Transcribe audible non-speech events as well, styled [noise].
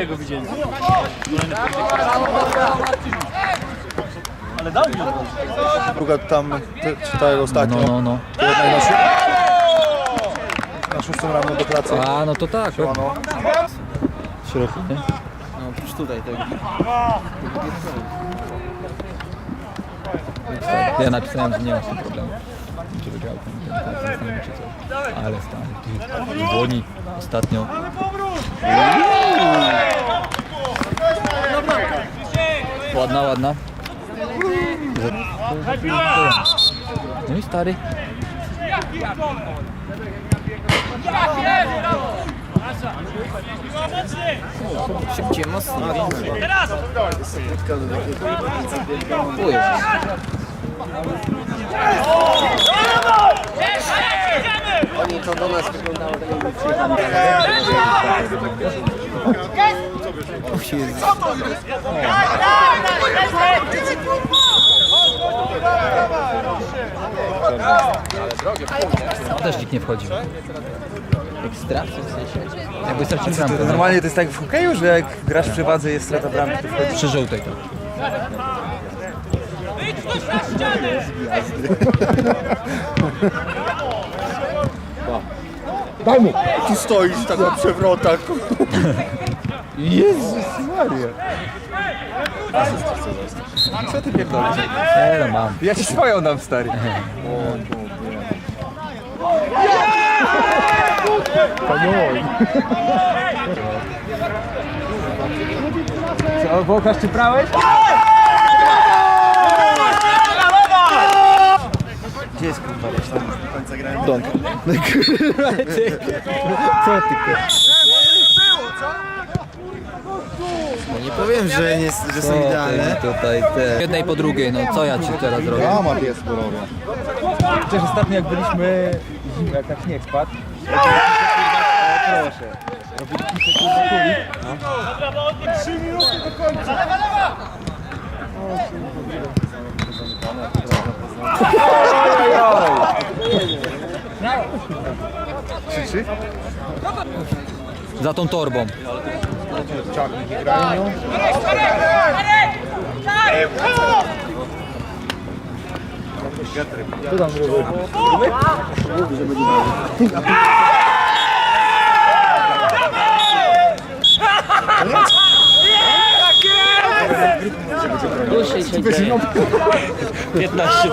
Stariego widzieli. Ale dał mi Druga tam te- czytałem ostatnio. No, no, no. Na, szó- na szóstą rano do pracy. A, no to tak. No. W środku, nie? No, już tutaj tego. Ja napisałem, że nie mam z tym problemu. Czy wygrał ten, ten, ten, ten, czy coś. Ale stary, ty, dłoni ostatnio. Ładna, ładna. No i stary. Szybciej, mocno. Oni to do nas wyglądało tak jakby przyjechali. Też nikt nie wchodzi. Ekstra, w sensie. Jak wystarczy bramkę. To no. normalnie to jest tak w hokeju, że jak grasz przy wadze i jest strata bramki, to wchodzi. Przy żółtej to. [laughs] [laughs] Tu stoisz tak na przewrotach. Jezus Maria. Co ty pierdolisz? Nie no mam. Ja ci swoją dam, stary. [laughs] Co, Włochasz czy prałeś? Gdzie jest kurwa reszta? Donk. Co ty kurwa? Nie powiem, że, nie, że są idealne. Tutaj te. Jednej po drugiej, no co ja ci teraz robię? Dramat jest porobię. Chociaż ostatnio jak byliśmy zimno, jak tak śnieg spadł. Proszę. Robiliśmy kurwa kulik. Krzyczy? Za tą torbą. Czarniki grają. Co tam robią? Dłużej się dzieje. 15.